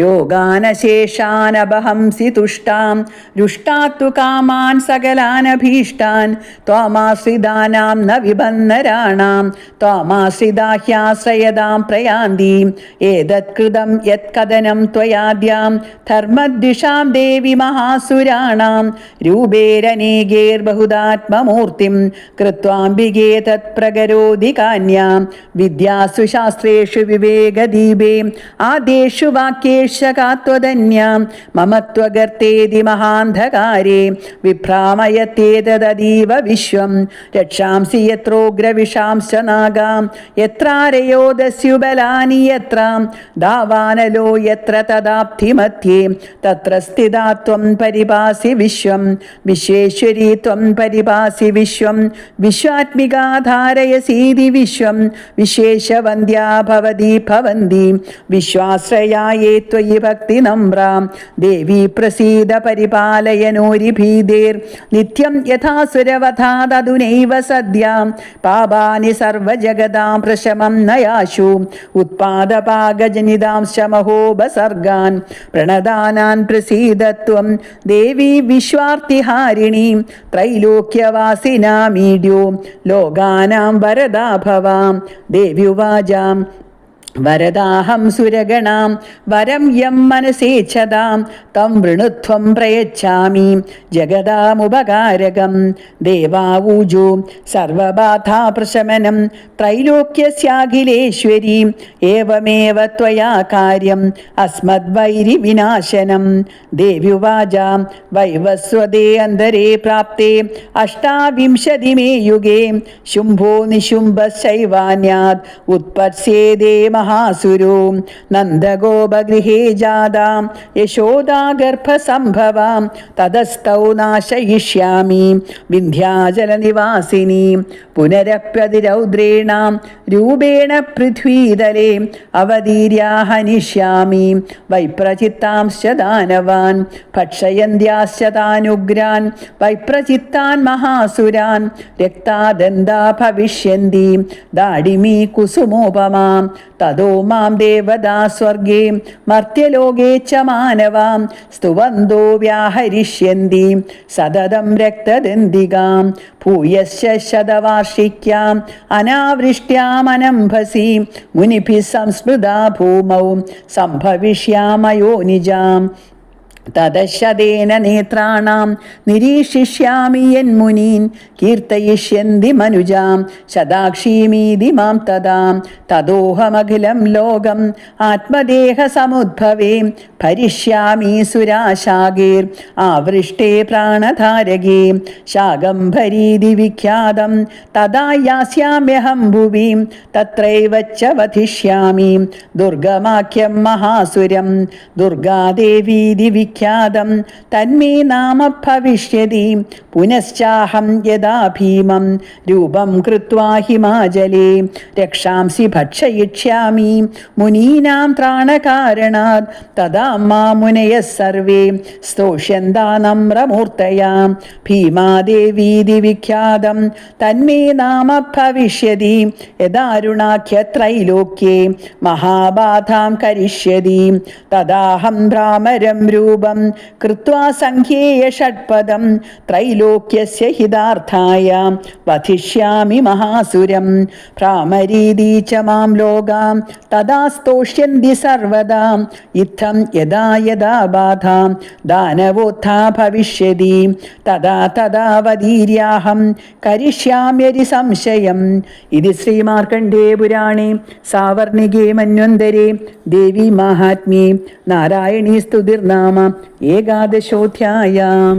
രോഗാനശേഷാനപഹംസി തുഷ്ടാം രുഷ്ടാത്തു കാമാൻ സകലാനഭീഷ്ടാൻ. ത്വാമാശ്രിതാനാം ന വിബന്ധരാണാം. ത്വാമാശ്രിതാഹ്യാശ്രയതാം പ്രയാന്തീം. ഏതത്കൃതം യത്കഥനം ത്വയാദ്യാം. ധർമ്മദ്വിഷാം ദേവി മഹാസുരാണാം. രൂപേരനേകേർബഹുദാത്മമൂർത്തിം കൃത്വാംബികേ തത്പ്രകരോധി കാന്യാം. വിദ്യാസു ശാസ്ത്രേഷു വിവേകദീപേ. ആദ്യേഷു प्रविश्य त्वदन्यां मम त्वगर्तेति महान्धकारे विभ्रामयत्येतदीव विश्वं। रक्षांसि यत्रोग्रविषांश्च नागां यत्रारयो दस्युबलानि यत्र। दावानलो यत्र तदाप्तिमध्ये तत्र स्थिता त्वं परिपासि विश्वं। विश्वेश्वरी त्वं परिपासि विश्वं। विश्वात्मिका धारयसीति विश्वं। विशेषवन्द्या भवति भवन्ति विश्वाश्रया ये വിശ്വാശ്രയായേ ത്വയി ഭക്തി നമ്രാം. ദേവി പ്രസീദ പരിപാലയനോരിഭീതേർ നിത്യം യഥാസുരവധാതതുനൈവ സദ്യാം. പാപാനി സർവജഗതാം പ്രശമം നയാശു. ഉത്പാദപാകജനിതാം ശമഹോപസർഗാൻ. പ്രണദാനാൻ പ്രസീദത്വം ദേവി വിശ്വാർത്തിഹാരിണി. ത്രൈലോക്യവാസിനാമീഡ്യോ. ലോകാനാം वरदा ഭവാം ദേവ്യുവാചാം. വരദാഹം സുരഗണാം വരം യം മനസേച്ഛതാം തം വൃണുത്വം പ്രയച്ഛാമി ജഗദാമുപകാരകം ദേവാവൂജു സർവബാധാപ്രശമനം ത്രൈലോക്യസ്യാഖിലേശ്വരി ഏവമേവ ത്വയാ കാര്യം അസ്മദ്വൈരി വിനാശനം ദേവ്യുവാച വൈവസ്വതേ അന്തരേ പ്രാപ്തേ അഷ്ടാവിംശതിമേ യുഗേ ശുംഭോ നിശുംഭശൈവാന്യാത് ഉത്പത്സ്യേദേ മഹാസുരോ നന്ദഗോപഗൃഹേ ജാതാം യശോദാഗർഭസംഭവാം തതസ്ഥൗ നാശയിഷ്യാമി വിന്ധ്യാചലനിവാസിനി പുനരപ്യതിരൗദ്രേണ രൂപേണ പൃഥ്വീതലേ അവതീര്യാഹനിഷ്യാമി വൈപ്രചിത്താംശ്ച ദാനവാൻ ഭക്ഷയന്ത്യാശ്ച താനുഗ്രാൻ വൈപ്രചിത്താൻ മഹാസുരാൻ രക്താദന്താ ഭവിഷ്യന്തി ദാഡിമീ കുസുമോപമാം തതോ മാം ദേവതാ സ്വർഗേ മർത്യലോകേ ച മാനവാം സ്തുവന്തോ വ്യാഹരിഷ്യന്തി സതതം രക്തദന്തികാം ഭൂയശ്ച ശതവാർഷിക്യാം അനാവൃഷ്ട്യാമനംഭസി മുനിഭി സംസ്മൃതാ ഭൂമൗ സംഭവിഷ്യാമയോ നിജാം തദശതേന നേത്രാണാം. നിരീക്ഷിഷ്യാമി യന്മുനീൻ കീർത്തയിഷ്യന്തി മനുജാം. ശതാക്ഷീമീതി മാം തദാം. തദോഹമഖിലം ലോകം. ആത്മദേഹ സമുദ്ഭവേ ഭരിഷ്യാമി സുരാശാഗേർ. ആവൃഷ്ടേ പ്രാണധാരകേ. ശാകംഭരീതി വിഖ്യാതം. തദാ യാസ്യാമ്യഹം ഭുവി. തത്രൈവ ച വധിഷ്യാമി. ദുർഗമാഖ്യം മഹാസുരം. ദുർഗാദേവീതി വിഖ്യാതം തന്മേ നാമ ഭവിഷ്യതി. പുനശ്ചാഹം യഥാ ഭീമം. രൂപം കൃത്വാ ഹിമാചലേ. രക്ഷാംസി ഭക്ഷയിഷ്യാമി. മുനീനാം ത്രാണകാരണാത്. തഥാ മാ മുനയ സർവേ. സ്തോഷ്യന്താനമ്രമൂർത്തയാ. ഭീമാദേവീതി വിഖ്യാതം തന്മേ നാമ ഭവിഷ്യതി. യദാരുണാഖ്യത്രൈലോക്യേ. മഹാബാധാം കരിഷ്യതി. തദാഹം ഭ്രാമരം രൂപം കൃത്വാ സംഖ്യേയ ഷഡ്പദം ത്രൈലോക്യസ്യ ഹിതാർത്ഥായ. വധിഷ്യാമി മഹാസുരം. ഭ്രാമരീതി ച മാം ലോകാം. തദാ സ്തോഷ്യന്തി സർവദാ. ഇത്തം യഥാ യഥാ ബാധ. ദാനവോത്ഥാ ഭവിഷ്യതി. തഥാ വധീര്യാഹം. കരിഷ്യാമ്യരി സംശയം. ഇത് ശ്രീമാർക്കണ്ഡേ പുരാണേ. സാവർണികേ മന്വന്തരേ. ദേവി മഹാത്മ്യേ. നാരായണീ സ്തുതിർനാമ. ഏകാദശോധ്യായാം.